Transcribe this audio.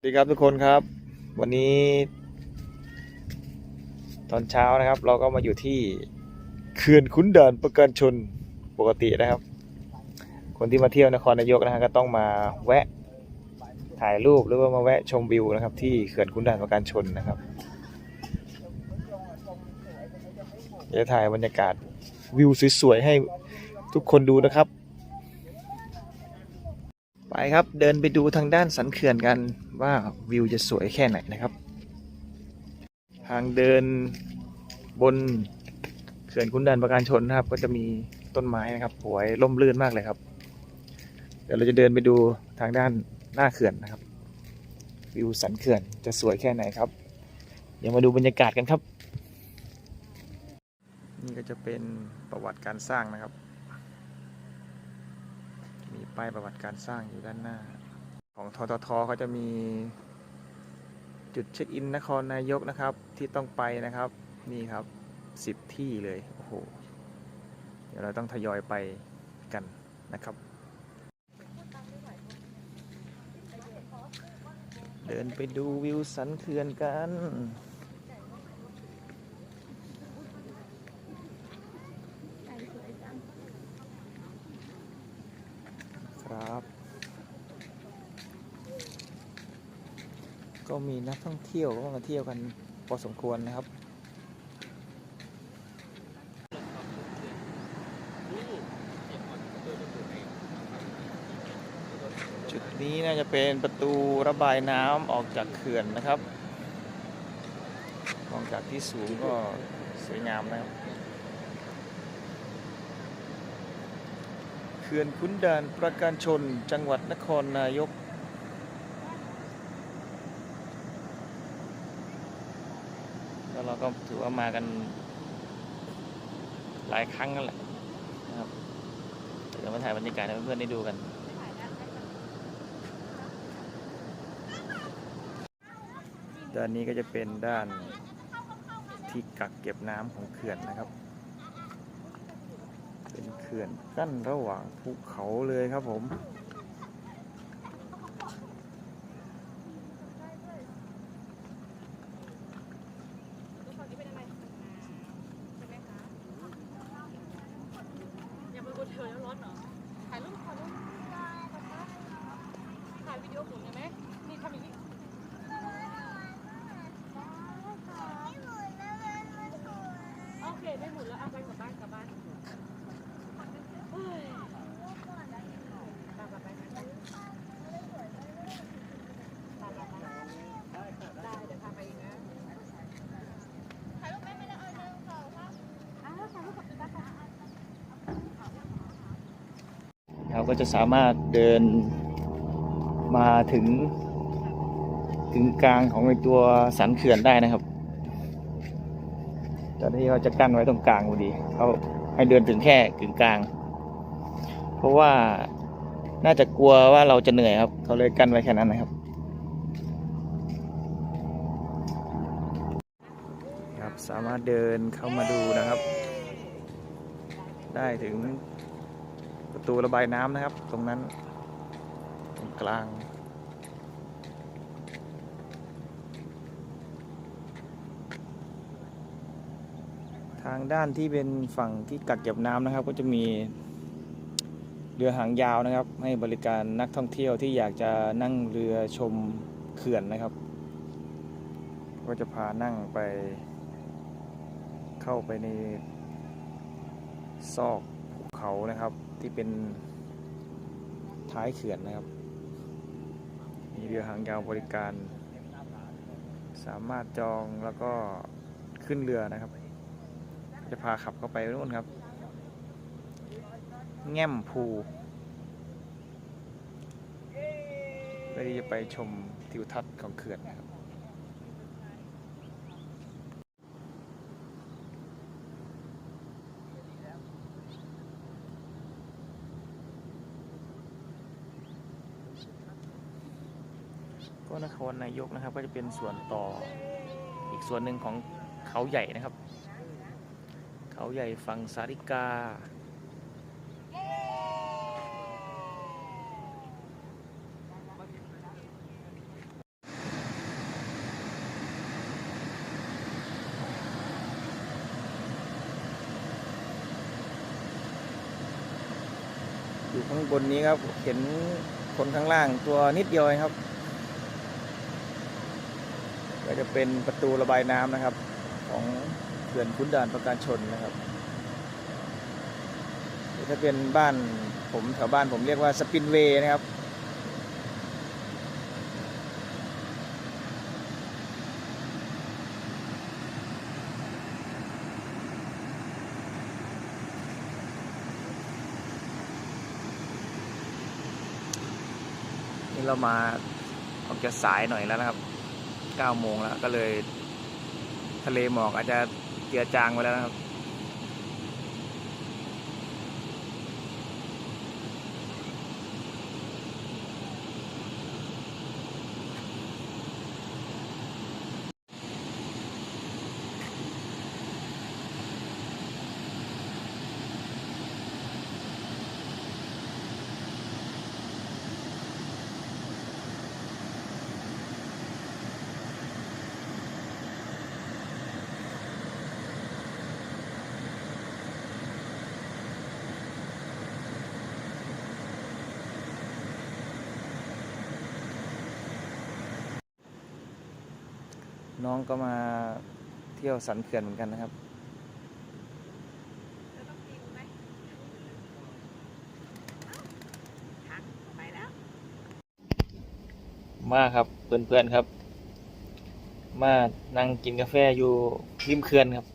สวัสดีครับทุกคนครับ วันนี้ ตอนเช้านะครับ เราก็มาอยู่ที่เขื่อนขุนด่านประการชนปกตินะครับ คนที่มาเที่ยวนครนายกนะฮะก็ต้องมาแวะถ่ายรูปหรือว่ามาแวะชมวิวนะครับ ที่เขื่อนขุนด่านประการชนนะครับเดี๋ยวถ่ายบรรยากาศวิวสวยๆให้ทุกคนดูนะครับ ครับเดินไปดูทางด้านสันเขื่อนกันว่าวิวจะสวยแค่ไหนนะครับ ทางเดินบนเขื่อนขุนด่านประการชนนะครับ ก็จะมีต้นไม้นะครับสวยร่มรื่นมากเลยครับ เดี๋ยวเราจะเดินไปดูทางด้านหน้าเขื่อนนะครับ วิวสันเขื่อนจะสวยแค่ไหนครับ เดี๋ยวมาดูบรรยากาศกันครับ นี่ก็จะเป็นประวัติการสร้างนะครับ ป้ายประวัติการสร้างอยู่ด้านหน้า ของทททเขาจะมีจุดเช็คอินนครนายกนะครับที่ต้องไปนะครับนี่ครับสิบที่เลยโอ้โหเดี๋ยวเราต้องทยอยไปกันนะครับ เดินไปดูวิวสันเขื่อนกัน ครับ ก็มีนักท่องเที่ยวก็มาเที่ยวกันพอสมควรนะครับจุดนี้น่าจะเป็นประตูระบายน้ำออกจากเขื่อนนะครับมองจากที่สูงก็สวยงามนะครับเขื่อนขุนด่านประการชนจังหวัดนครนายก แล้วเรา ก็ถือว่ามากันหลายครั้งกันแหละนะครับเดี๋ยวมาถ่ายบรรยากาศให้เพื่อนๆได้ดูกันด้านนี้ก็จะเป็นด้านที่กักเก็บน้ำของเขื่อนนะครับ เป็นเขื่อนกั้นระหว่างภูเขาเลยครับผม อย่าไปกดเธอ แล้วร้อนเหรอ ถ่ายรูปถ่ายรูปถ่ายวิดีโอหมุนได้ไหมนี่ทำอย่างนี้โอเค ได้หมดแล้วเอาไปกลับบ้านกลับบ้านเฮ้ยไปไปไปไปไปได้เดี๋ยวพาไปอีกนะถ่ายรูปไหมไม่ได้เอาหนึ่งสองสามอ้าวถ่ายรูปกับคุณตาค่ะ เรา ก็จะสามารถเดินมาถึง ถึงกลางของในตัวสันเขื่อนได้นะครับเจ้าหน้าที่เขาจะกั้นไว้ตรงกลางพอดีเขาให้เดินถึงแค่กึ่งกลาง เพราะว่าน่าจะกลัวว่าเราจะเหนื่อยครับ เขาเลยกั้นไว้แค่นั้นนะครับครับสามารถเดินเข้ามาดูนะครับ ได้ถึง ประตูระบายน้ำนะครับ ตรงนั้นตรงกลางทางด้านที่เป็นฝั่งที่กักเก็บน้ำนะครับ ก็จะมีเรือหางยาวนะครับ ให้บริการนักท่องเที่ยวที่อยากจะนั่งเรือชมเขื่อนนะครับ ก็จะพานั่งไปเข้าไปในซอกภูเขานะครับ ที่เป็นท้ายเขื่อนนะครับ มีเรือหางยาวบริการ สามารถจองแล้วก็ขึ้นเรือนะครับ จะพาขับเข้าไปนู่นครับ แง่มภูเพื่อที่จะไปชมทิวทัศน์ของเขื่อน นครนายกนะครับ ก็จะเป็นส่วนต่ออีกส่วนหนึ่งของเขาใหญ่นะครับ เขาใหญ่ฝั่งสาริกาอยู่ข้างบนนี้ครับ เห็นคนข้างล่างตัวนิดเดียวครับ ก็จะเป็นประตูระบายน้ำนะครับ ของเขื่อนขุนด่านประการชนนะครับถ้าเป็นบ้านผมแถวบ้านผมเรียกว่าสปินเวย์นะครับนี่เรามาออกจะสายหน่อยแล้วนะครับ 9โมงแล้วก็เลย ทะเลหมอกอาจจะเจือจางไปแล้วนะครับ น้องก็มาเที่ยวสันเขื่อนเหมือนกันนะครับ จะต้องตีกูไหมเอ้าทักไปแล้ว มาครับเพื่อนๆครับ มานั่งกินกาแฟอยู่ริมเขื่อนครับ